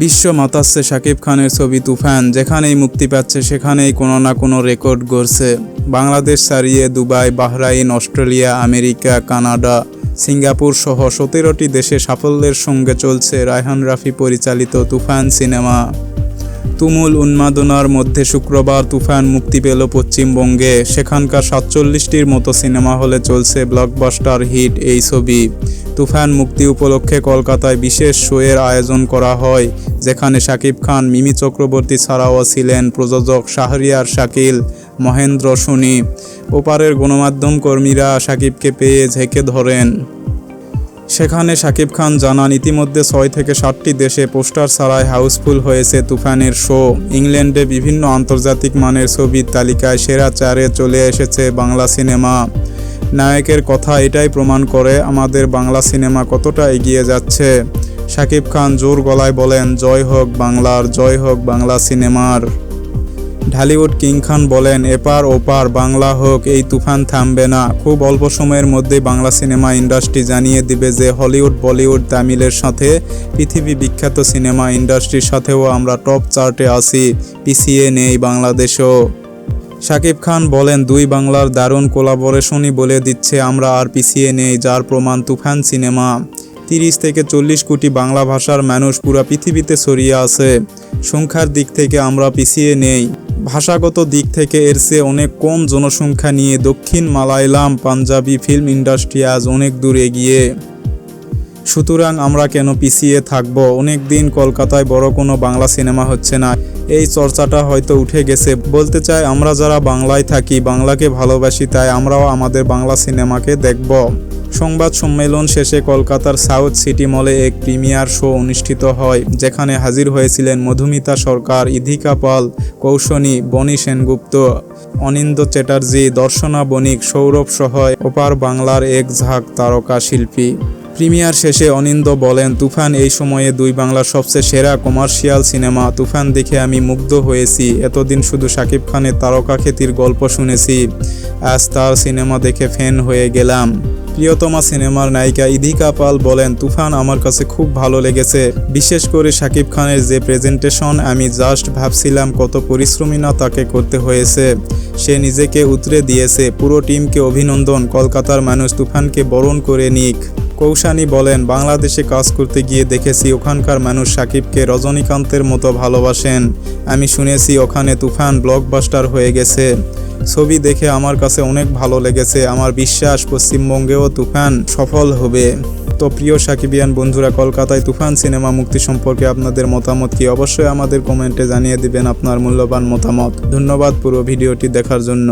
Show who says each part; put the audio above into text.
Speaker 1: বিশ্ব মাতাচ্ছে শাকিব খানের ছবি তুফান, যেখানেই মুক্তি পাচ্ছে সেখানেই কোনো না কোনো রেকর্ড গড়ছে। বাংলাদেশ ছাড়িয়ে Dubai, Bahrain, Australia, America, Canada, Singapore সহ সতেরোটি দেশে সাফল্যের সঙ্গে চলছে রায়হান রাফি পরিচালিত তুফান সিনেমা। তুমুল উন্মাদনার মধ্যে শুক্রবার তুফান মুক্তি পেল পশ্চিমবঙ্গে। সেখানকার সাতচল্লিশটির মতো সিনেমা হলে চলছে ব্লকবাস্টার হিট এই ছবি। তুফান মুক্তি উপলক্ষে কলকাতায় বিশেষ শোয়ের আয়োজন করা হয়, যেখানে শাকিব খান, মিমি চক্রবর্তী ছাড়াও ছিলেন প্রযোজক শাহরিয়ার শাকিল, মহেন্দ্র সোনি। ওপারের গণমাধ্যম কর্মীরা শাকিবকে পেয়ে ঝেঁকে ধরেন। সেখানে শাকিব খান জানান, ইতিমধ্যে ছয় থেকে সাতটি দেশে পোস্টার ছাড়াই হাউসফুল হয়েছে তুফানের শো। ইংল্যান্ডে বিভিন্ন আন্তর্জাতিক মানের ছবির তালিকায় সেরা চারে চলে এসেছে বাংলা সিনেমা। নায়কের কথা এটাই প্রমাণ করে আমাদের বাংলা সিনেমা কতটা এগিয়ে যাচ্ছে। শাকিব খান জোর গলায় বলেন, জয় হোক বাংলার, জয় হোক বাংলা সিনেমার। ঢালিউড কিং খান বলেন, এপার ওপার, বাংলা হোক, এই তুফান থামবে না। খুব অল্প সময়ের মধ্যেই বাংলা সিনেমা ইন্ডাস্ট্রি জানিয়ে দিবে যে হলিউড, বলিউড, তামিলের সাথে পৃথিবী বিখ্যাত সিনেমা ইন্ডাস্ট্রির সাথেও আমরা টপ চার্টে আছি। পিছিয়ে নেই বাংলাদেশও। শাকিব খান বলেন, দুই বাংলার দারুণ কোলাবোরেশনই বলে দিচ্ছে আমরা আর পিছিয়ে নেই, যার প্রমাণ তুফান সিনেমা। তিরিশ থেকে চল্লিশ কোটি বাংলা ভাষার মানুষ পুরা পৃথিবীতে ছড়িয়ে আছে। সংখ্যার দিক থেকে আমরা পিছিয়ে নেই। ভাষাগত দিক থেকে এর চেয়ে অনেক কম জনসংখ্যা নিয়ে দক্ষিণ মালায়ালাম, পাঞ্জাবি ফিল্ম ইন্ডাস্ট্রি আজ অনেক দূর এগিয়ে। সুতরাং আমরা কেন পিছিয়ে থাকব? অনেক দিন কলকাতায় বড় কোনো বাংলা সিনেমা হচ্ছে না। এই চর্চাটা হয়তো উঠে গেছে। বলতে চাই, আমরা যারা বাংলায় থাকি, বাংলাকে ভালোবাসি, তাই আমরাও আমাদের বাংলা সিনেমাকে দেখব। সংবাদ সম্মেলন শেষে কলকাতার সাউথ সিটি মলে এক প্রিমিয়ার শো অনুষ্ঠিত হয়, যেখানে হাজির হয়েছিলেন মধুমিতা সরকার, ইধিকা পাল, কৌশনী, বনি সেনগুপ্ত, অনিন্দ চ্যাটার্জি, দর্শনা বণিক, সৌরভ সহ ওপার বাংলার এক ঝাঁক তারকা শিল্পী। প্রিমিয়ার শেষে অনিন্দ বলেন, তুফান এই সময়ে দুই বাংলার সবচেয়ে সেরা কমার্শিয়াল সিনেমা। তুফান দেখে আমি মুগ্ধ হয়েছি। এতদিন শুধু শাকিব খানের তারকা খ্যাতির গল্প শুনেছি। আজ তার সিনেমা দেখে ফ্যান হয়ে গেলাম। প্রিয়তমা সিনেমার নায়িকা ইধিকা পাল বলেন, তুফান আমার কাছে খুব ভালো লেগেছে। বিশেষ করে শাকিব খানের যে প্রেজেন্টেশন আমি জাস্ট ভাবছিলাম কত পরিশ্রমী না তাকে করতে হয়েছে। সে নিজেকে উতরে দিয়েছে। পুরো টিমকে অভিনন্দন। কলকাতার মানুষ তুফানকে বরণ করে নিক। কৌশানী বলেন, বাংলাদেশে কাজ করতে গিয়ে দেখেছি ওখানকার মানুষ সাকিবকে রজনীকান্তের মতো ভালোবাসেন। আমি শুনেছি ওখানে তুফান ব্লকবাস্টার হয়ে গেছে। ছবি দেখে আমার কাছে অনেক ভালো লেগেছে। আমার বিশ্বাস, পশ্চিমবঙ্গেও তুফান সফল হবে। তো প্রিয় সাকিবিয়ান বন্ধুরা, কলকাতায় তুফান সিনেমা মুক্তি সম্পর্কে আপনাদের মতামত কি? অবশ্যই আমাদের কমেন্টে জানিয়ে দিবেন আপনার মূল্যবান মতামত। ধন্যবাদ পুরো ভিডিওটি দেখার জন্য।